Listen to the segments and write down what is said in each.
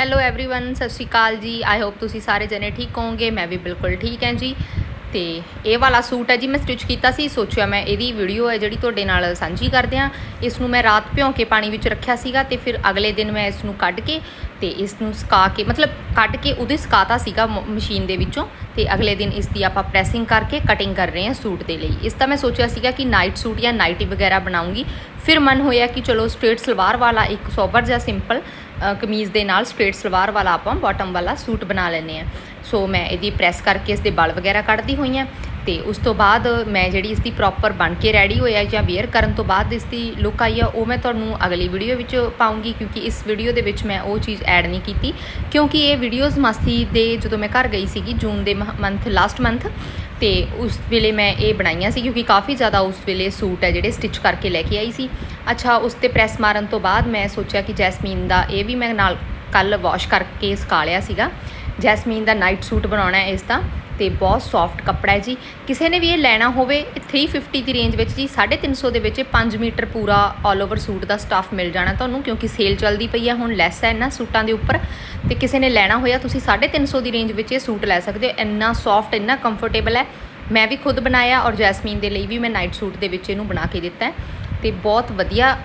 Hello everyone ਸਤਿ ਸ਼੍ਰੀ ਅਕਾਲ ਜੀ I hope ਤੁਸੀਂ ਸਾਰੇ ਜਣੇ ਠੀਕ ਹੋਵੋਗੇ ਮੈਂ ਵੀ ਬਿਲਕੁਲ ਠੀਕ ਹਾਂ ਜੀ ਤੇ ਇਹ ਵਾਲਾ ਸੂਟ ਹੈ ਜੀ ਮੈਂ ਸਟਿਚ ਕੀਤਾ ਸੀ ਸੋਚਿਆ ਮੈਂ ਇਹਦੀ ਵੀਡੀਓ ਹੈ ਜਿਹੜੀ ਤੁਹਾਡੇ ਨਾਲ ਸਾਂਝੀ ਕਰਦੇ ਹਾਂ ਇਸ ਨੂੰ ਮੈਂ ਰਾਤ ਭਿਉਂ ਕੇ ਪਾਣੀ ਵਿੱਚ ਰੱਖਿਆ ਸੀਗਾ ਤੇ ਫਿਰ ਅਗਲੇ ਦਿਨ ਮੈਂ ਇਸ ਨੂੰ ਕੱਢ ਕੇ ਤੇ ਇਸ ਨੂੰ ਸੁਕਾ ਕੇ ਮਤਲਬ ਕੱਢ ਕੇ ਉਹਦੇ ਸੁਕਾਤਾ ਸੀਗਾ ਮ- ਮਸ਼ੀਨ ਦੇ ਵਿੱਚੋਂ ਤੇ ਅਗਲੇ ਦਿਨ ਇਸ ਦੀ ਆਪਾਂ ਪ੍ਰੈਸਿੰਗ ਕਰਕੇ ਕਟਿੰਗ ਕਰ ਰਹੇ ਹਾਂ ਸੂਟ ਦੇ ਲਈ ਇਸ ਦਾ ਮੈਂ ਸੋਚਿਆ ਸੀਗਾ ਕਿ ਨਾਈਟ ਸੂਟ ਜਾਂ ਨਾਈਟੀ ਵਗੈਰਾ ਬਣਾਉਂਗੀ ਫਿਰ ਮਨ ਹੋਇਆ ਕਿ ਚਲੋ ਸਟ੍ਰੇਟ ਸਲਵਾਰ ਵਾਲਾ ਇੱਕ ਸੋਬਰ ਜਿਹਾ ਸਿੰਪਲ ਅ, ਕਮੀਜ਼ ਦੇ ਨਾਲ ਸਟ੍ਰੇਟ ਸਲਵਾਰ ਵਾਲਾ ਆਪਾਂ ਬਾਟਮ ਵਾਲਾ ਸੂਟ ਬਣਾ ਲੈਨੇ ਆ ਸੋ ਮੈਂ ਇਹਦੀ ਪ੍ਰੈਸ ਕਰਕੇ ਇਸ ਦੇ ਬਲ ਵਗੈਰਾ ਕੱਢਦੀ ਹੋਈ ਆ ਤੇ ਉਸ ਤੋਂ ਬਾਅਦ ਮੈਂ ਜਿਹੜੀ ਇਸ ਦੀ ਪ੍ਰੋਪਰ ਬਣ ਕੇ ਰੈਡੀ ਹੋਇਆ ਜਾਂ ਵੇਅਰ ਕਰਨ ਤੋਂ ਬਾਅਦ ਇਸ ਦੀ ਲੁੱਕ ਆਈ ਆ, ਉਹ ਮੈਂ ਤੁਹਾਨੂੰ ਅਗਲੀ ਵੀਡੀਓ ਵਿੱਚ ਪਾਉਂਗੀ ਕਿਉਂਕਿ ਇਸ ਵੀਡੀਓ ਦੇ ਵਿੱਚ ਮੈਂ ਉਹ ਚੀਜ਼ ਐਡ ਨਹੀਂ ਕੀਤੀ। ਕਿਉਂਕਿ ਇਹ ਵੀਡੀਓਜ਼ ਮਾਸੀ ਦੇ ਜਦੋਂ ਮੈਂ ਘਰ ਗਈ ਸੀਗੀ ਜੂਨ ਦੇ ਮੰਥ ਲਾਸਟ ਮੰਥ ਤੇ ਉਸ ਵੇਲੇ ਮੈਂ ਇਹ ਬਣਾਈਆਂ ਸੀ ਕਿਉਂਕਿ ਕਾਫੀ ਜ਼ਿਆਦਾ ਉਸ ਵੇਲੇ ਸੂਟ ਹੈ ਜਿਹੜੇ ਸਟਿਚ ਕਰਕੇ ਲੈ ਕੇ ਆਈ ਸੀ। ਅੱਛਾ, ਉਸ ਤੇ ਪ੍ਰੈਸ ਮਾਰਨ ਤੋਂ ਬਾਅਦ ਮੈਂ ਸੋਚਿਆ ਕਿ ਜੈਸਮੀਨ ਦਾ ਇਹ ਵੀ ਮੈਂ ਨਾਲ ਕੱਲ ਵਾਸ਼ ਕਰਕੇ ਸੁਕਾ ਲਿਆ ਸੀਗਾ। ਜੈਸਮੀਨ ਦਾ ਨਾਈਟ ਸੂਟ ਬਣਾਉਣਾ ਹੈ ਇਸ ਦਾ ਤੇ ਬਹੁਤ ਸੌਫਟ ਕੱਪੜਾ ਹੈ ਜੀ। ਕਿਸੇ ਨੇ ਵੀ ਇਹ ਲੈਣਾ ਹੋਵੇ, ਇਹ 350 ਦੀ ਰੇਂਜ ਵਿੱਚ ਜੀ 350 ਦੇ ਵਿੱਚ ਇਹ 5 ਮੀਟਰ ਪੂਰਾ ਆਲ ਓਵਰ ਸੂਟ ਦਾ ਸਟਾਫ ਮਿਲ ਜਾਣਾ ਤੁਹਾਨੂੰ, ਕਿਉਂਕਿ ਸੇਲ ਚੱਲਦੀ ਪਈ ਹੈ, ਹੁਣ ਲੈਸ ਹੈ ਇਹਨਾਂ ਸੂਟਾਂ ਦੇ ਉੱਪਰ। ਤੇ ਕਿਸੇ ਨੇ ਲੈਣਾ ਹੋਇਆ, ਤੁਸੀਂ 350 ਦੀ ਰੇਂਜ ਵਿੱਚ ਇਹ ਸੂਟ ਲੈ ਸਕਦੇ ਹੋ। ਇੰਨਾ ਸੌਫਟ ਇੰਨਾ ਕੰਫਰਟੇਬਲ ਹੈ। ਮੈਂ ਵੀ ਖੁਦ ਬਣਾਇਆ ਔਰ ਜੈਸਮੀਨ ਦੇ ਲਈ ਵੀ ਮੈਂ ਨਾਈਟ ਸੂਟ ਦੇ ਵਿੱਚ ਇਹਨੂੰ ਬਣਾ ਕੇ ਦਿੱਤਾ ਹੈ। ਤੇ ਬਹੁਤ ਵਧੀਆ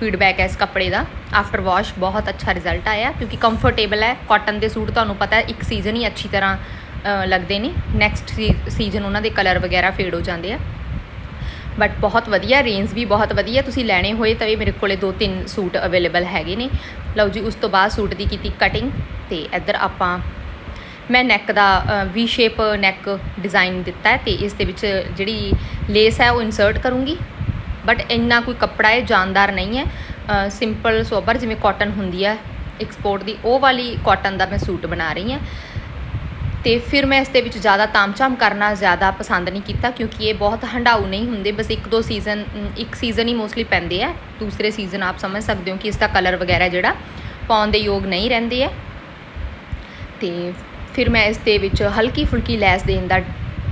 ਫੀਡਬੈਕ ਹੈ ਇਸ ਕੱਪੜੇ ਦਾ। ਆਫਟਰ ਵਾਸ਼ ਬਹੁਤ ਅੱਛਾ ਰਿਜ਼ਲਟ ਆਇਆ, ਕਿਉਂਕਿ ਕੰਫਰਟੇਬਲ ਹੈ। ਕਾਟਨ ਦੇ ਸੂਟ ਤੁਹਾਨੂੰ ਪਤਾ ਹੈ, ਇੱਕ ਸੀਜ਼ਨ ਹੀ ਅੱਛੀ ਤਰ੍ਹਾਂ ਲੱਗਦੇ ਨੇ। ਨੈਕਸਟ ਸੀਜ਼ਨ ਉਹਨਾਂ ਦੇ ਕਲਰ ਵਗੈਰਾ ਫੇਡ ਹੋ ਜਾਂਦੇ ਆ। ਬਟ ਬਹੁਤ ਵਧੀਆ ਰੇਂਜ ਵੀ ਬਹੁਤ ਵਧੀਆ। ਤੁਸੀਂ ਲੈਣੇ ਹੋਏ ਤਾਂ ਵੀ ਮੇਰੇ ਕੋਲੇ ਦੋ ਤਿੰਨ ਸੂਟ ਅਵੇਲੇਬਲ ਹੈਗੇ ਨੇ। ਲਓ ਜੀ, ਉਸ ਤੋਂ ਬਾਅਦ ਸੂਟ ਦੀ ਕੀਤੀ ਕਟਿੰਗ ਤੇ ਇੱਧਰ ਆਪਾਂ, ਮੈਂ ਨੈਕ ਦਾ ਵੀ ਸ਼ੇਪ ਨੈਕ ਡਿਜ਼ਾਈਨ ਦਿੱਤਾ ਹੈ ਤੇ ਇਸ ਦੇ ਵਿੱਚ ਜਿਹੜੀ ਲੇਸ ਹੈ ਉਹ ਇਨਸਰਟ ਕਰੂੰਗੀ। ਬਟ ਇੰਨਾ ਕੋਈ ਕੱਪੜਾ ਹੈ ਜਾਨਦਾਰ ਨਹੀਂ ਹੈ। ਸਿੰਪਲ ਸੋਬਰ ਜਿਵੇਂ ਕਾਟਨ ਹੁੰਦੀ ਹੈ ਐਕਸਪੋਰਟ ਦੀ, ਉਹ ਵਾਲੀ ਕਾਟਨ ਦਾ ਮੈਂ ਸੂਟ ਬਣਾ ਰਹੀ ਹਾਂ। ਤੇ ਫਿਰ ਮੈਂ ਇਸ ਦੇ ਵਿੱਚ ਜ਼ਿਆਦਾ ਤਾਮਝਾਮ ਕਰਨਾ ਜ਼ਿਆਦਾ ਪਸੰਦ ਨਹੀਂ ਕੀਤਾ ਕਿਉਂਕਿ ਇਹ ਬਹੁਤ ਹੰਡਾਊ ਨਹੀਂ ਹੁੰਦੇ, ਬਸ ਇੱਕ ਦੋ ਸੀਜ਼ਨ ਇੱਕ ਸੀਜ਼ਨ ਹੀ ਮੋਸਟਲੀ ਪੈਂਦੇ ਆ। ਦੂਸਰੇ ਸੀਜ਼ਨ ਆਪ ਸਮਝ ਸਕਦੇ ਹੋ ਕਿ ਇਸ ਦਾ ਕਲਰ ਵਗੈਰਾ ਜਿਹੜਾ ਪਾਉਣ ਦੇ ਯੋਗ ਨਹੀਂ ਰਹਿੰਦੇ ਆ। ਤੇ ਫਿਰ ਮੈਂ ਇਸ ਦੇ ਵਿੱਚ ਹਲਕੀ ਫੁਲਕੀ ਲੈਸ ਦੇਣ ਦਾ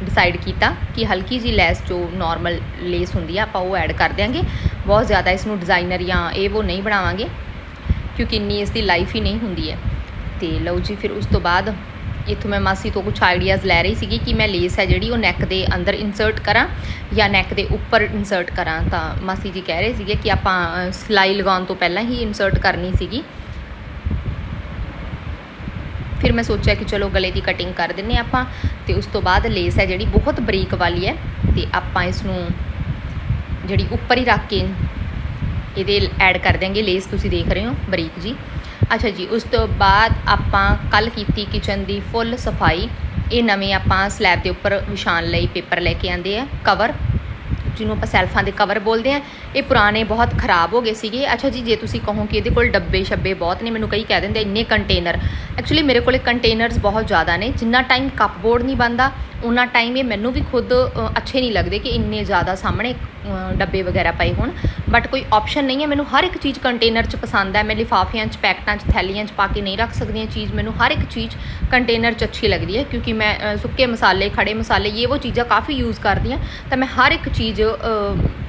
ਡਿਸਾਈਡ ਕੀਤਾ ਕਿ ਹਲਕੀ ਜੀ ਲੈਸ ਜੋ ਨਾਰਮਲ ਲੇਸ ਹੁੰਦੀ ਆ ਆਪਾਂ ਉਹ ਐਡ ਕਰ ਦਿਆਂਗੇ। ਬਹੁਤ ਜ਼ਿਆਦਾ ਇਸ ਨੂੰ ਡਿਜ਼ਾਈਨਰ ਜਾਂ ਇਹ ਉਹ ਨਹੀਂ ਬਣਾਵਾਂਗੇ ਕਿਉਂਕਿ ਇੰਨੀ ਇਸ ਦੀ ਲਾਈਫ ਹੀ ਨਹੀਂ ਹੁੰਦੀ ਹੈ। ਤੇ ਲਓ ਜੀ ਫਿਰ ਉਸ ਤੋਂ ਬਾਅਦ ਇੱਥੋਂ ਮੈਂ ਮਾਸੀ ਤੋਂ ਕੁਝ ਆਈਡੀਆਜ਼ ਲੈ ਰਹੀ ਸੀਗੀ ਕਿ ਮੈਂ ਲੇਸ ਹੈ ਜਿਹੜੀ ਉਹ ਨੈਕ ਦੇ ਅੰਦਰ ਇਨਸਰਟ ਕਰਾਂ ਜਾਂ ਨੈਕ ਦੇ ਉੱਪਰ ਇਨਸਰਟ ਕਰਾਂ। ਤਾਂ ਮਾਸੀ ਜੀ ਕਹਿ ਰਹੇ ਸੀਗੇ ਕਿ ਆਪਾਂ ਅ, ਸਿਲਾਈ ਲਗਾਉਣ ਤੋਂ ਪਹਿਲਾਂ ਹੀ ਇਨਸਰਟ ਕਰਨੀ ਸੀਗੀ। ਫਿਰ ਮੈਂ ਸੋਚਿਆ ਕਿ ਚਲੋ ਗਲੇ ਦੀ ਕਟਿੰਗ ਕਰ ਦਿੰਨੇ ਆਪਾਂ, ਤੇ ਉਸ ਤੋਂ ਬਾਅਦ ਲੇਸ ਹੈ ਜਿਹੜੀ ਬਹੁਤ ਬਰੀਕ ਵਾਲੀ ਹੈ, ਤੇ ਆਪਾਂ ਇਸ ਨੂੰ ਜਿਹੜੀ ਉੱਪਰ ਹੀ ਰੱਖ ਕੇ ਇਹਦੇ ਐਡ ਕਰ ਦਿਆਂਗੇ। ਲੇਸ ਤੁਸੀਂ ਦੇਖ ਰਹੇ ਹੋ, ਬਰੀਕ ਜੀ। ਅੱਛਾ ਜੀ, ਉਸ ਤੋਂ ਬਾਅਦ ਆਪਾਂ ਕੱਲ ਕੀਤੀ ਕਿਚਨ ਦੀ ਫੁੱਲ ਸਫ਼ਾਈ। ਇਹ ਨਵੇਂ ਆਪਾਂ ਸਲੈਬ ਦੇ ਉੱਪਰ ਵਿਛਾਉਣ ਲਈ ਪੇਪਰ ਲੈ ਕੇ ਆਂਦੇ ਆ ਕਵਰ ਜਿਹਨੂੰ ਆਪਾਂ ਸੈਲਫਾਂ ਦੇ ਕਵਰ ਬੋਲਦੇ ਆ ਇਹ ਪੁਰਾਣੇ ਬਹੁਤ ਖਰਾਬ ਹੋ ਗਏ ਸੀਗੇ। ਅੱਛਾ ਜੀ, ਜੇ ਤੁਸੀਂ ਕਹੋ ਕਿ ਇਹਦੇ ਕੋਲ ਡੱਬੇ ਛੱਬੇ ਬਹੁਤ ਨੇ, ਮੈਨੂੰ ਕਈ ਕਹਿ ਦਿੰਦੇ ਇੰਨੇ ਕੰਟੇਨਰ ਐਕਚੁਅਲੀ ਮੇਰੇ ਕੋਲੇ ਕੰਟੇਨਰਸ ਬਹੁਤ ਜ਼ਿਆਦਾ ਨੇ, ਜਿੰਨਾ ਟਾਈਮ ਕੱਪਬੋਰਡ ਨਹੀਂ ਬਣਦਾ ਉਹਨਾਂ ਟਾਈਮ ਇਹ ਮੈਨੂੰ ਵੀ ਖੁਦ ਅੱਛੇ ਨਹੀਂ ਲੱਗਦੇ ਕਿ ਇੰਨੇ ਜ਼ਿਆਦਾ ਸਾਹਮਣੇ ਡੱਬੇ ਵਗੈਰਾ ਪਏ ਹੋਣ। ਬਟ ਕੋਈ ਆਪਸ਼ਨ ਨਹੀਂ ਹੈ। ਮੈਨੂੰ ਹਰ ਇੱਕ ਚੀਜ਼ ਕੰਟੇਨਰ 'ਚ ਪਸੰਦ ਹੈ। ਮੈਂ ਲਿਫਾਫਿਆਂ 'ਚ, ਪੈਕਟਾਂ 'ਚ, ਥੈਲੀਆਂ 'ਚ ਪਾ ਕੇ ਨਹੀਂ ਰੱਖ ਸਕਦੀ ਚੀਜ਼। ਮੈਨੂੰ ਹਰ ਇੱਕ ਚੀਜ਼ ਕੰਟੇਨਰ 'ਚ ਅੱਛੀ ਲੱਗਦੀ ਹੈ। ਕਿਉਂਕਿ ਮੈਂ ਸੁੱਕੇ ਮਸਾਲੇ, ਖੜੇ ਮਸਾਲੇ, ਇਹ ਉਹ ਚੀਜ਼ਾਂ ਕਾਫੀ ਯੂਜ਼ ਕਰਦੀ ਹਾਂ। ਤਾਂ ਮੈਂ ਹਰ ਇੱਕ ਚੀਜ਼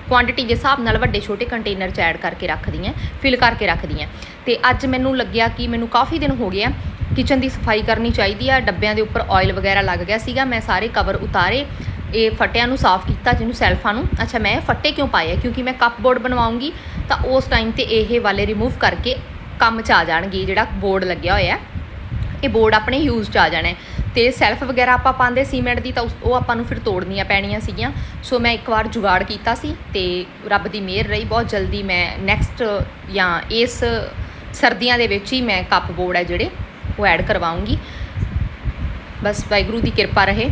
ਕੁਆਂਟੀਟੀ ਦੇ ਹਿਸਾਬ ਨਾਲ ਵੱਡੇ ਛੋਟੇ ਕੰਟੇਨਰ 'ਚ ਐਡ ਕਰਕੇ ਰੱਖਦੀ ਹਾਂ ਫਿਲ ਕਰਕੇ ਰੱਖਦੀ ਹਾਂ। ਤੇ ਅੱਜ ਮੈਨੂੰ ਲੱਗਿਆ ਕਿ ਮੈਨੂੰ ਕਾਫੀ ਦਿਨ ਹੋ ਗਏ ਆ ਕਿਚਨ ਦੀ ਸਫ਼ਾਈ ਕਰਨੀ ਚਾਹੀਦੀ ਆ, ਡੱਬਿਆਂ ਦੇ ਉੱਪਰ ਆਇਲ ਵਗੈਰਾ ਲੱਗ ਗਿਆ ਸੀਗਾ, ਮੈਂ ਸਾਰੇ ਕਵਰ ਉਤਾਰੇ, ਇਹ ਫਟਿਆਂ ਨੂੰ ਸਾਫ਼ ਕੀਤਾ ਜਿਹਨੂੰ ਸੈਲਫਾਂ ਨੂੰ। ਅੱਛਾ, ਮੈਂ ਫੱਟੇ ਕਿਉਂ ਪਾਏ ਆ? ਕਿਉਂਕਿ ਮੈਂ ਕੱਪ ਬੋਰਡ ਬਣਵਾਉਂਗੀ, ਤਾਂ ਉਸ ਟਾਈਮ ਤੇ ਇਹ ਵਾਲੇ ਰਿਮੂਵ ਕਰਕੇ ਕੰਮ 'ਚ ਆ ਜਾਣਗੇ, ਜਿਹੜਾ ਬੋਰਡ ਲੱਗਿਆ ਹੋਇਆ। ਇਹ ਬੋਰਡ ਆਪਣੇ ਯੂਜ਼ 'ਚ ਆ ਜਾਣਾ ਤੇ ਸੈਲਫ ਵਗੈਰਾ ਆਪਾਂ ਪਾਉਂਦੇ ਸੀਮੈਂਟ ਦੀ ਤਾਂ ਉਸ- ਉਹ ਆਪਾਂ ਨੂੰ ਫਿਰ ਤੋੜਨੀਆਂ ਪੈਣੀਆਂ ਸੀਗੀਆਂ। ਸੋ ਮੈਂ ਇੱਕ ਵਾਰ ਜੁਗਾੜ ਕੀਤਾ ਸੀ ਤੇ ਰੱਬ ਦੀ ਮਿਹਰ ਰਹੀ ਬਹੁਤ ਜਲਦੀ ਮੈਂ ਨੈਕਸਟ ਜਾਂ ਇਸ ਸਰਦੀਆਂ ਦੇ ਵਿੱਚ ਹੀ ਮੈਂ ਕੱਪ ਬੋਰਡ ਹੈ ਜਿਹੜੇ, ਉਹ ਐਡ ਕਰਵਾਉਂਗੀ। ਬਸ ਵਾਹਿਗੁਰੂ ਦੀ ਕਿਰਪਾ ਰਹੇ,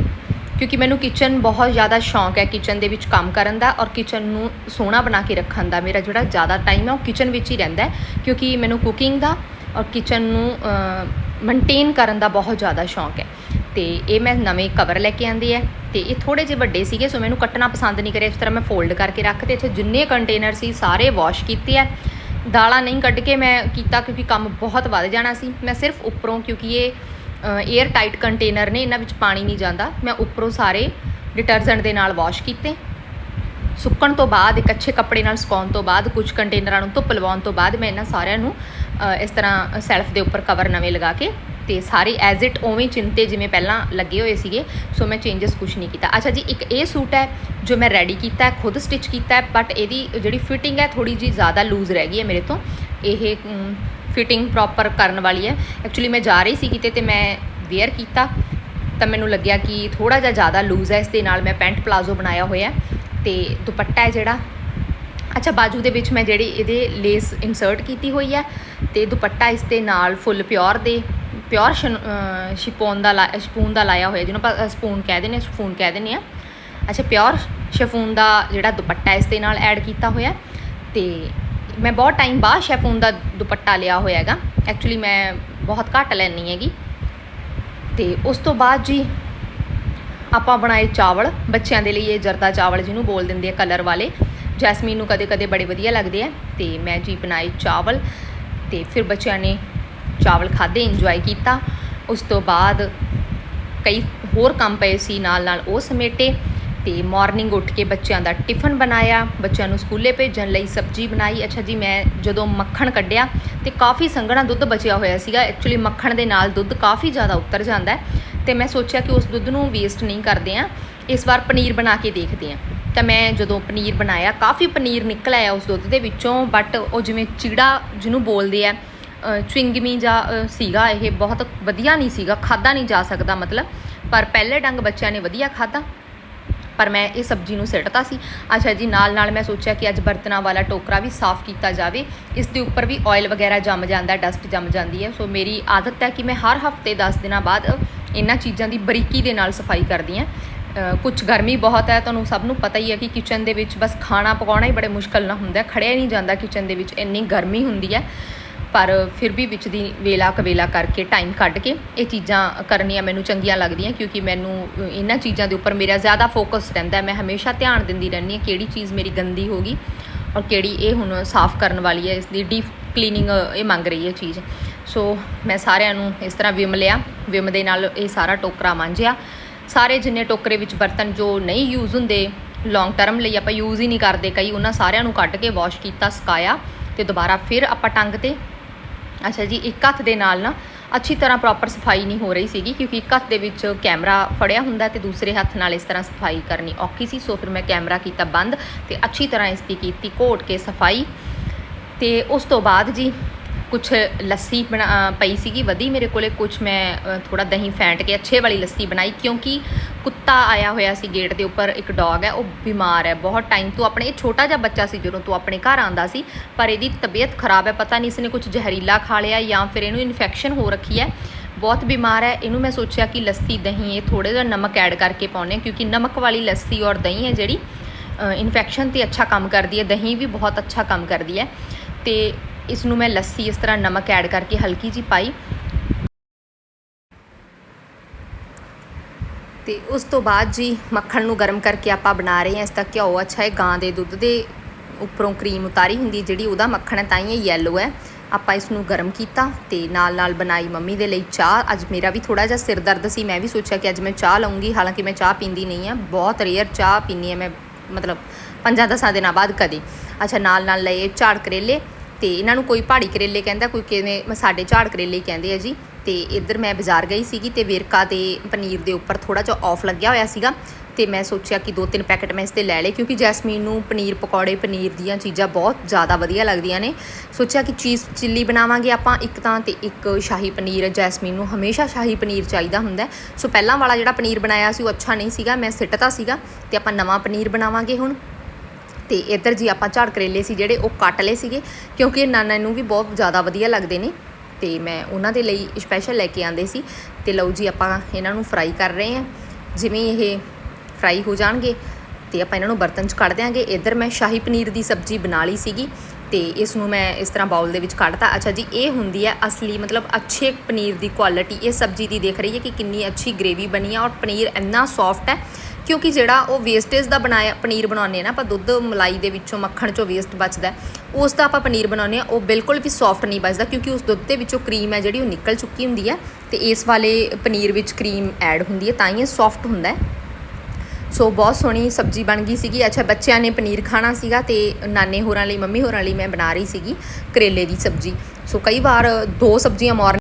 ਕਿਉਂਕਿ ਮੈਨੂੰ ਕਿਚਨ ਬਹੁਤ ਜ਼ਿਆਦਾ ਸ਼ੌਂਕ ਹੈ ਕਿਚਨ ਦੇ ਵਿੱਚ ਕੰਮ ਕਰਨ ਦਾ ਔਰ ਕਿਚਨ ਨੂੰ ਸੋਹਣਾ ਬਣਾ ਕੇ ਰੱਖਣ ਦਾ। ਮੇਰਾ ਜਿਹੜਾ ਜ਼ਿਆਦਾ ਟਾਈਮ ਹੈ ਉਹ ਕਿਚਨ ਵਿੱਚ ਹੀ ਰਹਿੰਦਾ ਹੈ, ਕਿਉਂਕਿ ਮੈਨੂੰ ਕੁਕਿੰਗ ਦਾ ਔਰ ਕਿਚਨ ਨੂੰ ਮੇਨਟੇਨ ਕਰਨ ਦਾ ਬਹੁਤ ਜ਼ਿਆਦਾ ਸ਼ੌਂਕ ਹੈ। ਤੇ ਇਹ ਮੈਂ ਨਵੇਂ ਕਵਰ ਲੈ ਕੇ ਆਂਦੀ ਹੈ ਤੇ ਇਹ ਥੋੜੇ ਜਿਹੇ ਵੱਡੇ ਸੀਗੇ ਸੋ ਮੈਨੂੰ ਕੱਟਣਾ ਪਸੰਦ ਨਹੀਂ ਕਰਿਆ। ਇਸ ਤਰ੍ਹਾਂ ਮੈਂ ਫੋਲਡ ਕਰਕੇ ਰੱਖ ਤੇ ਇੱਥੇ ਜਿੰਨੇ ਕੰਟੇਨਰ ਸੀ, ਸਾਰੇ ਵਾਸ਼ ਕੀਤੇ ਆ ਦਾਲਾਂ ਨਹੀਂ ਕੱਢ ਕੇ ਮੈਂ ਕੀਤਾ ਕਿਉਂਕਿ ਕੰਮ ਬਹੁਤ ਵੱਧ ਜਾਣਾ ਸੀ। ਮੈਂ ਸਿਰਫ ਉੱਪਰੋਂ, ਕਿਉਂਕਿ ਇਹ 에ਅਰ ਟਾਈਟ ਕੰਟੇਨਰ ਨੇ, ਇਹਨਾਂ ਵਿੱਚ ਪਾਣੀ ਨਹੀਂ ਜਾਂਦਾ। ਮੈਂ ਉੱਪਰੋਂ ਸਾਰੇ ਡਿਟਰਜੈਂਟ ਦੇ ਨਾਲ ਵਾਸ਼ ਕੀਤੇ। ਸੁੱਕਣ ਤੋਂ ਬਾਅਦ, ਇੱਕ ਅੱਛੇ ਕੱਪੜੇ ਨਾਲ ਸੁਕਾਉਣ ਤੋਂ ਬਾਅਦ, ਕੁਝ ਕੰਟੇਨਰਾਂ ਨੂੰ ਧੁੱਪ ਲਵਾਉਣ ਤੋਂ ਬਾਅਦ ਮੈਂ ਇਹਨਾਂ ਸਾਰਿਆਂ ਨੂੰ ਇਸ ਤਰ੍ਹਾਂ ਸੈਲਫ ਦੇ ਉੱਪਰ ਕਵਰ ਨਵੇਂ ਲਗਾ ਕੇ ਤੇ ਸਾਰੇ ਐਜ਼ ਇਟ ਉਵੇਂ ਚਿੰਤੇ ਜਿਵੇਂ ਪਹਿਲਾਂ ਲੱਗੇ ਹੋਏ ਸੀਗੇ ਸੋ ਮੈਂ ਚੇਂਜਸ ਕੁਝ ਨਹੀਂ ਕੀਤਾ। ਅੱਛਾ ਜੀ, ਇੱਕ ਇਹ ਸੂਟ ਹੈ ਜੋ ਮੈਂ ਰੈਡੀ ਕੀਤਾ ਹੈ, ਖੁਦ ਸਟਿਚ ਕੀਤਾ ਹੈ ਬਟ ਇਹਦੀ ਜਿਹੜੀ ਫਿਟਿੰਗ ਹੈ ਥੋੜੀ ਜੀ ਜ਼ਿਆਦਾ ਲੂਜ਼ ਰਹਿ ਗਈ ਹੈ ਮੇਰੇ ਤੋਂ। ਇਹ ਫਿਟਿੰਗ ਪ੍ਰੋਪਰ ਕਰਨ ਵਾਲੀ ਹੈ। ਐਕਚੁਅਲੀ ਮੈਂ ਜਾ ਰਹੀ ਸੀ ਕਿਤੇ ਤੇ ਮੈਂ ਵੇਅਰ ਕੀਤਾ। ਤਾਂ ਮੈਨੂੰ ਲੱਗਿਆ ਕਿ ਥੋੜਾ ਜਿਹਾ ਜ਼ਿਆਦਾ ਲੂਜ਼ ਹੈ, ਇਸ ਦੇ ਨਾਲ ਮੈਂ ਪੈਂਟ ਪਲਾਜ਼ੋ ਬਣਾਇਆ ਹੋਇਆ ਹੈ। ਤੇ ਦੁਪੱਟਾ ਹੈ ਜਿਹੜਾ। ਅੱਛਾ, ਬਾਜੂ ਦੇ ਵਿੱਚ ਮੈਂ ਜਿਹੜੀ ਇਹਦੇ ਲੇਸ ਇਨਸਰਟ ਕੀਤੀ ਹੋਈ ਹੈ ਤੇ ਦੁਪੱਟਾ ਇਸ ਦੇ ਨਾਲ ਫੁੱਲ ਪਿਓਰ ਦੇ। ਪਿਓਰ ਸ਼ਿਪੋਨ uh, ਦਾ ਲਾ- ਸ਼ਿਪੂਨ ਦਾ ਲਾਇਆ ਹੋਇਆ, ਜਿਹਨੂੰ ਆਪਾਂ ਸਪੂਨ ਕਹਿ ਦਿੰਦੇ ਹਾਂ ਸ਼ਿਫੂਨ ਕਹਿ ਦਿੰਦੇ ਆ ਅੱਛਾ ਪਿਓਰ ਸ਼ਿਫੂਨ ਦਾ ਜਿਹੜਾ ਦੁਪੱਟਾ ਇਸ ਦੇ ਨਾਲ ਐਡ ਕੀਤਾ ਹੋਇਆ ਤੇ ਮੈਂ ਬਹੁਤ ਟਾਈਮ ਬਾਅਦ ਸ਼ੈਫੂਨ ਦਾ ਦੁਪੱਟਾ ਲਿਆ ਹੋਇਆ ਹੈਗਾ। ਐਕਚੁਅਲੀ ਮੈਂ ਬਹੁਤ ਘੱਟ ਲੈਣੀ ਹੈਗੀ। ਤੇ ਉਸ ਤੋਂ ਬਾਅਦ ਜੀ ਆਪਾਂ ਬਣਾਏ ਚਾਵਲ। ਬੱਚਿਆਂ ਦੇ ਲਈ ਇਹ ਜਰਦਾ ਚਾਵਲ ਜਿਹਨੂੰ ਬੋਲ ਦਿੰਦੇ ਆ ਕਲਰ ਵਾਲੇ। ਜੈਸਮੀਨ ਨੂੰ ਕਦੇ-ਕਦੇ ਬੜੇ ਵਧੀਆ ਲੱਗਦੇ ਆ। ਤੇ ਮੈਂ ਜੀ ਬਣਾਏ ਚਾਵਲ। ਤੇ ਫਿਰ ਬੱਚਿਆਂ ਨੇ ਚਾਵਲ ਖਾਦੇ ਇੰਜੋਏ ਕੀਤਾ। ਉਸ ਤੋਂ ਬਾਅਦ ਕਈ ਹੋਰ ਕੰਮ ਪਏ ਸੀ ਨਾਲ ਨਾਲ ਉਹ ਸਮੇਟੇ ਤੇ ਮਾਰਨਿੰਗ ਉੱਠ ਕੇ ਬੱਚਿਆਂ ਦਾ ਟਿਫਨ ਬਣਾਇਆ। ਬੱਚਿਆਂ ਨੂੰ ਸਕੂਲੇ ਭੇਜਣ ਲਈ ਸਬਜ਼ੀ ਬਣਾਈ। ਅੱਛਾ ਜੀ, ਮੈਂ ਜਦੋਂ ਮੱਖਣ ਕੱਢਿਆ ਤੇ ਕਾਫੀ ਸੰਘਣਾ ਦੁੱਧ ਬਚਿਆ ਹੋਇਆ ਸੀਗਾ। ਐਕਚੁਅਲੀ ਮੱਖਣ ਦੇ ਨਾਲ ਦੁੱਧ ਕਾਫੀ ਜ਼ਿਆਦਾ ਉਤਰ ਜਾਂਦਾ ਹੈ ਤੇ ਮੈਂ ਸੋਚਿਆ ਕਿ ਉਸ ਦੁੱਧ ਨੂੰ ਵੇਸਟ ਨਹੀਂ ਕਰਦੇ ਆ ਇਸ ਵਾਰ ਪਨੀਰ ਬਣਾ ਕੇ ਦੇਖਦੇ ਆ ਤਾਂ ਮੈਂ ਜਦੋਂ ਪਨੀਰ ਬਣਾਇਆ, ਕਾਫੀ ਪਨੀਰ ਨਿਕਲ ਆਇਆ ਉਸ ਦੁੱਧ ਦੇ ਵਿੱਚੋਂ ਬਟ ਉਹ ਜਿਵੇਂ ਚੀੜਾ ਜਿਹਨੂੰ ਬੋਲਦੇ ਆ ਚੁਇੰਗਮੀ ਜਾਂ ਸੀਗਾ ਇਹ ਬਹੁਤ ਵਧੀਆ ਨਹੀਂ ਸੀਗਾ ਖਾਦਾ ਨਹੀਂ ਜਾ ਸਕਦਾ ਮਤਲਬ। ਪਰ ਪਹਿਲੇ ਡੰਗ ਬੱਚਿਆਂ ਨੇ ਵਧੀਆ ਖਾਦਾ ਪਰ ਮੈਂ ਇਹ ਸਬਜ਼ੀ ਨੂੰ ਸਿੱਟਤਾ ਸੀ। ਅੱਛਾ ਜੀ ਨਾਲ ਨਾਲ ਮੈਂ ਸੋਚਿਆ ਕਿ ਅੱਜ ਬਰਤਨਾਂ ਵਾਲਾ ਟੋਕਰਾ ਵੀ ਸਾਫ਼ ਕੀਤਾ ਜਾਵੇ। ਇਸ ਦੇ ਉੱਪਰ ਵੀ ਆਇਲ ਵਗੈਰਾ ਜੰਮ ਜਾਂਦਾ ਡਸਟ ਜੰਮ ਜਾਂਦੀ ਹੈ। ਸੋ ਮੇਰੀ ਆਦਤ ਹੈ ਕਿ ਮੈਂ ਹਰ ਹਫ਼ਤੇ 10 ਦਿਨਾਂ ਬਾਅਦ ਇਹਨਾਂ ਚੀਜ਼ਾਂ ਦੀ ਬਰੀਕੀ ਦੇ ਨਾਲ ਸਫ਼ਾਈ ਕਰਦੀ ਹਾਂ। ਕੁਝ ਗਰਮੀ ਬਹੁਤ ਹੈ, ਤੁਹਾਨੂੰ ਸਭ ਨੂੰ ਪਤਾ ਹੀ ਹੈ ਕਿ ਕਿਚਨ ਦੇ ਵਿੱਚ ਬਸ ਖਾਣਾ ਪਕਾਉਣਾ ਹੀ ਬੜੇ ਮੁਸ਼ਕਲ ਨਾਲ ਹੁੰਦਾ ਹੈ। ਖੜਿਆ ਨਹੀਂ ਜਾਂਦਾ ਕਿਚਨ ਦੇ ਵਿੱਚ, ਇੰਨੀ ਗਰਮੀ ਹੁੰਦੀ ਹੈ। ਪਰ ਫਿਰ ਵੀ ਵਿੱਚ ਦੀ ਵੇਲਾ ਕਵੇਲਾ ਕਰਕੇ ਟਾਈਮ ਕੱਢ ਕੇ ਇਹ ਚੀਜ਼ਾਂ ਕਰਨੀਆਂ ਮੈਨੂੰ ਚੰਗੀਆਂ ਲੱਗਦੀਆਂ ਕਿਉਂਕਿ ਮੈਨੂੰ ਇਹਨਾਂ ਚੀਜ਼ਾਂ ਦੇ ਉੱਪਰ ਮੇਰਾ ਜ਼ਿਆਦਾ ਫੋਕਸ ਰਹਿੰਦਾ ਮੈਂ ਹਮੇਸ਼ਾ ਧਿਆਨ ਦਿੰਦੀ ਰਹਿੰਦੀ ਹਾਂ ਕਿਹੜੀ ਚੀਜ਼ ਮੇਰੀ ਗੰਦੀ ਹੋ ਗਈ ਔਰ ਕਿਹੜੀ ਇਹ ਹੁਣ ਸਾਫ਼ ਕਰਨ ਵਾਲੀ ਹੈ, ਇਸ ਦੀ ਡੀਪ ਕਲੀਨਿੰਗ ਇਹ ਮੰਗ ਰਹੀ ਹੈ ਚੀਜ਼। ਸੋ ਮੈਂ ਸਾਰਿਆਂ ਨੂੰ ਇਸ ਤਰ੍ਹਾਂ ਵਿਮ ਲਿਆ। ਵਿਮ ਦੇ ਨਾਲ ਇਹ ਸਾਰਾ ਟੋਕਰਾ ਮਾਂਜਿਆ। ਸਾਰੇ ਜਿੰਨੇ ਟੋਕਰੇ ਵਿੱਚ ਬਰਤਨ ਜੋ ਨਹੀਂ ਯੂਜ਼ ਹੁੰਦੇ ਲੌਂਗ ਟਰਮ ਲਈ ਆਪਾਂ ਯੂਜ਼ ਹੀ ਨਹੀਂ ਕਰਦੇ ਕਈ, ਉਹਨਾਂ ਸਾਰਿਆਂ ਨੂੰ ਕੱਢ ਕੇ ਵਾਸ਼ ਕੀਤਾ, ਸਕਾਇਆ ਤੇ ਦੁਬਾਰਾ ਫਿਰ ਆਪਾਂ ਟੰਗ ਤੇ ਅੱਛਾ ਜੀ ਇੱਕ ਹੱਥ ਦੇ ਨਾਲ ਨਾ ਅੱਛੀ ਤਰ੍ਹਾਂ ਪ੍ਰੋਪਰ ਸਫ਼ਾਈ ਨਹੀਂ ਹੋ ਰਹੀ ਸੀਗੀ ਕਿਉਂਕਿ ਇੱਕ ਹੱਥ ਦੇ ਵਿੱਚ ਕੈਮਰਾ ਫੜਿਆ ਹੁੰਦਾ ਤੇ ਦੂਸਰੇ ਹੱਥ ਨਾਲ ਇਸ ਤਰ੍ਹਾਂ ਸਫ਼ਾਈ ਕਰਨੀ ਔਖੀ ਸੀ ਸੋ ਫਿਰ ਮੈਂ ਕੈਮਰਾ ਕੀਤਾ ਬੰਦ ਤੇ ਅੱਛੀ ਤਰ੍ਹਾਂ ਇਸ ਦੀ ਕੀਤੀ ਘੋਟ ਕੇ ਸਫ਼ਾਈ। ਤੇ ਉਸ ਤੋਂ ਬਾਅਦ ਜੀ ਕੁਝ ਲੱਸੀ ਬਣਾ ਪਈ ਸੀਗੀ ਵਧੀ ਮੇਰੇ ਕੋਲੇ ਕੁਝ ਮੈਂ ਅ, ਥੋੜਾ ਦਹੀਂ ਫੈਂਟ ਕੇ ਅੱਛੇ ਵਾਲੀ ਲੱਸੀ ਬਣਾਈ ਕਿਉਂਕਿ ਕੁੱਤਾ ਆਇਆ ਹੋਇਆ ਸੀ ਗੇਟ ਦੇ ਉੱਪਰ, ਇੱਕ ਡੌਗ ਹੈ, ਉਹ ਬਿਮਾਰ ਹੈ, ਬਹੁਤ ਟਾਈਮ ਤੋਂ ਆਪਣੇ, ਇਹ ਛੋਟਾ ਜਿਹਾ ਬੱਚਾ ਸੀ ਜਦੋਂ ਤੋਂ ਆਪਣੇ ਘਰ ਆਂਦਾ ਸੀ, ਪਰ ਇਹਦੀ ਤਬੀਅਤ ਖਰਾਬ ਹੈ, ਪਤਾ ਨਹੀਂ ਇਸਨੇ ਕੁਝ ਜ਼ਹਿਰੀਲਾ ਖਾ ਲਿਆ ਜਾਂ ਫਿਰ ਇਹਨੂੰ ਇਨਫੈਕਸ਼ਨ ਹੋ ਰੱਖੀ ਹੈ, ਬਹੁਤ ਬਿਮਾਰ ਹੈ, ਇਹਨੂੰ ਮੈਂ ਸੋਚਿਆ ਕਿ ਲੱਸੀ, ਦਹੀਂ, ਇਹ ਥੋੜੇ ਜਿਹਾ ਨਮਕ ਐਡ ਕਰਕੇ ਪਾਉਣੇ ਕਿਉਂਕਿ ਨਮਕ ਵਾਲੀ ਲੱਸੀ ਔਰ ਦਹੀਂ ਹੈ ਜਿਹੜੀ ਇਨਫੈਕਸ਼ਨ ਤੇ ਅੱਛਾ ਕੰਮ ਕਰਦੀ ਹੈ, ਦਹੀਂ ਵੀ ਬਹੁਤ ਅੱਛਾ ਕੰਮ ਕਰਦੀ ਹੈ, ਤੇ ਇਸ ਨੂੰ ਮੈਂ ਲੱਸੀ ਇਸ ਤਰ੍ਹਾਂ ਨਮਕ ਐਡ ਕਰਕੇ ਹਲਕੀ ਜੀ ਪਾਈ ਤੇ ਉਸ ਤੋਂ ਬਾਅਦ ਜੀ ਮੱਖਣ ਨੂੰ ਗਰਮ ਕਰਕੇ ਆਪਾਂ ਬਣਾ ਰਹੇ ਹਾਂ। ਇਸ ਦਾ ਘਿਓ ਅੱਛਾ ਹੈ, ਗਾਂ ਦੇ ਦੁੱਧ ਦੇ ਉੱਪਰੋਂ ਕਰੀਮ ਉਤਾਰੀ ਹੁੰਦੀ ਜਿਹੜੀ ਉਹਦਾ ਮੱਖਣ ਹੈ, ਤਾਂ ਹੀ ਇਹ ਯੈਲੋ ਹੈ। ਆਪਾਂ ਇਸ ਨੂੰ ਗਰਮ ਕੀਤਾ ਤੇ ਨਾਲ ਨਾਲ ਬਣਾਈ ਮੰਮੀ ਦੇ ਲਈ ਚਾਹ। ਅੱਜ ਮੇਰਾ ਵੀ ਥੋੜਾ ਜਿਹਾ ਸਿਰ ਦਰਦ ਸੀ, ਮੈਂ ਵੀ ਸੋਚਿਆ ਕਿ ਅੱਜ ਮੈਂ ਚਾਹ ਲਵਾਂਗੀ ਹਾਲਾਂਕਿ ਮੈਂ ਚਾਹ ਪੀਂਦੀ ਨਹੀਂ ਆ ਬਹੁਤ ਰੇਅਰ ਚਾਹ ਪੀਂਦੀ ਆ ਮੈਂ, ਮਤਲਬ ਪੰਜਾਂ ਦਸਾਂ ਦਿਨਾਂ ਬਾਅਦ ਕਦੇ। ਅੱਛਾ, ਨਾਲ ਨਾਲ ਲਏ ਝਾੜ ਕਰੇਲੇ ਤੇ ਇਹਨਾਂ ਨੂੰ ਕੋਈ ਪਹਾੜੀ ਕਰੇਲੇ ਕਹਿੰਦਾ, ਕੋਈ ਕਿਵੇਂ ਸਾਡੇ ਝਾੜ ਕਰੇਲੇ ਹੀ ਕਹਿੰਦੇ ਆ ਜੀ। ਤੇ ਇੱਧਰ ਮੈਂ ਬਾਜ਼ਾਰ ਗਈ ਸੀਗੀ ਤੇ ਵੇਰਕਾ ਦੇ ਪਨੀਰ ਦੇ ਉੱਪਰ ਥੋੜਾ ਜਿਹਾ ਆਫ ਲੱਗਿਆ ਹੋਇਆ ਸੀਗਾ ਤੇ ਮੈਂ ਸੋਚਿਆ ਕਿ ਦੋ ਤਿੰਨ ਪੈਕਟ ਮੈਂ ਇਸ ਤੇ ਲੈ ਲਏ ਕਿਉਂਕਿ ਜੈਸਮੀਨ ਨੂੰ ਪਨੀਰ ਪਕੌੜੇ, ਪਨੀਰ ਦੀਆਂ ਚੀਜ਼ਾਂ ਬਹੁਤ ਜ਼ਿਆਦਾ ਵਧੀਆ ਲੱਗਦੀਆਂ ਨੇ। ਸੋਚਿਆ ਕਿ ਚੀਜ਼ ਚਿੱਲੀ ਬਣਾਵਾਂਗੇ ਆਪਾਂ ਇੱਕ ਤਾਂ ਤੇ ਇੱਕ ਸ਼ਾਹੀ ਪਨੀਰ, ਜੈਸਮੀਨ ਨੂੰ ਹਮੇਸ਼ਾ ਸ਼ਾਹੀ ਪਨੀਰ ਚਾਹੀਦਾ ਹੁੰਦਾ। ਸੋ ਪਹਿਲਾਂ ਵਾਲਾ ਜਿਹੜਾ ਪਨੀਰ ਬਣਾਇਆ ਸੀ ਉਹ ਅੱਛਾ ਨਹੀਂ ਸੀਗਾ, ਮੈਂ ਸਿੱਟਤਾ ਸੀਗਾ ਤੇ ਆਪਾਂ ਨਵਾਂ ਪਨੀਰ ਬਣਾਵਾਂਗੇ ਹੁਣ। ਤੇ ਇੱਧਰ ਜੀ ਆਪਾਂ ਝਾੜ ਕਰੇਲੇ ਸੀ ਜਿਹੜੇ ਉਹ ਕੱਟ ਲਏ ਸੀਗੇ ਕਿਉਂਕਿ ਇਹ ਨਾਨਾ ਨੂੰ ਵੀ ਬਹੁਤ ਜ਼ਿਆਦਾ ਵਧੀਆ ਲੱਗਦੇ ਨੇ। ਤੇ ਮੈਂ ਉਹਨਾਂ ਦੇ ਲਈ ਸਪੈਸ਼ਲ ਲੈ ਕੇ ਆਂਦੇ ਸੀ। ਤੇ ਲਓ ਜੀ, ਆਪਾਂ ਇਹਨਾਂ ਨੂੰ ਫਰਾਈ ਕਰ ਰਹੇ ਹਾਂ। ਜਿਵੇਂ ਇਹ ਫਰਾਈ ਹੋ ਜਾਣਗੇ ਤੇ ਆਪਾਂ ਇਹਨਾਂ ਨੂੰ ਬਰਤਨ 'ਚ ਕੱਢ ਦਿਆਂਗੇ। ਇੱਧਰ ਮੈਂ ਸ਼ਾਹੀ ਪਨੀਰ ਦੀ ਸਬਜ਼ੀ ਬਣਾ ਲਈ ਸੀਗੀ ਤੇ ਇਸ ਨੂੰ ਮੈਂ ਇਸ ਤਰ੍ਹਾਂ ਬਾਉਲ ਦੇ ਵਿੱਚ ਕੱਢਤਾ। ਅੱਛਾ ਜੀ, ਇਹ ਹੁੰਦੀ ਹੈ ਅਸਲੀ ਮਤਲਬ ਅੱਛੇ ਪਨੀਰ ਦੀ ਕੁਆਲਿਟੀ ਇਹ ਸਬਜ਼ੀ ਦੀ ਦੇਖ ਰਹੀ ਹੈ ਕਿ ਕਿੰਨੀ ਅੱਛੀ ਗ੍ਰੇਵੀ ਬਣੀ ਹੈ ਔਰ ਪਨੀਰ ਇੰਨਾ ਸੌਫਟ ਹੈ ਕਿਉਂਕਿ ਜਿਹੜਾ ਉਹ ਵੇਸਟੇਜ ਦਾ ਬਣਾਇਆ, ਪਨੀਰ ਬਣਾਉਂਦੇ ਆ ਨਾ ਆਪਾਂ, ਦੁੱਧ ਮਲਾਈ ਦੇ ਵਿੱਚੋਂ, ਮੱਖਣ ਚੋਂ ਵੇਸਟ ਬਚਦਾ ਉਸ ਦਾ ਆਪਾਂ ਪਨੀਰ ਬਣਾਉਂਦੇ ਆ ਉਹ ਬਿਲਕੁਲ ਵੀ ਸੌਫਟ ਨਹੀਂ ਬਚਦਾ ਕਿਉਂਕਿ ਉਸ ਦੁੱਧ ਦੇ ਵਿੱਚੋਂ ਕਰੀਮ ਹੈ ਜਿਹੜੀ, ਉਹ ਨਿਕਲ ਚੁੱਕੀ ਹੁੰਦੀ ਹੈ ਤੇ ਇਸ ਵਾਲੇ ਪਨੀਰ ਵਿੱਚ ਕਰੀਮ ਐਡ ਹੁੰਦੀ ਹੈ, ਤਾਂ ਹੀ ਇਹ ਸੌਫਟ ਹੁੰਦਾ ਹੈ। ਸੋ ਬਹੁਤ ਸੋਹਣੀ ਸਬਜ਼ੀ ਬਣ ਗਈ ਸੀਗੀ। ਅੱਛਾ, ਬੱਚਿਆਂ ਨੇ ਪਨੀਰ ਖਾਣਾ ਸੀਗਾ ਤੇ ਨਾਨੇ ਹੋਰਾਂ ਲਈ, ਮੰਮੀ ਹੋਰਾਂ ਲਈ ਮੈਂ ਬਣਾ ਰਹੀ ਸੀਗੀ ਕਰੇਲੇ ਦੀ ਸਬਜ਼ੀ। ਸੋ ਕਈ ਵਾਰ ਦੋ ਸਬਜ਼ੀਆਂ ਮਾਰ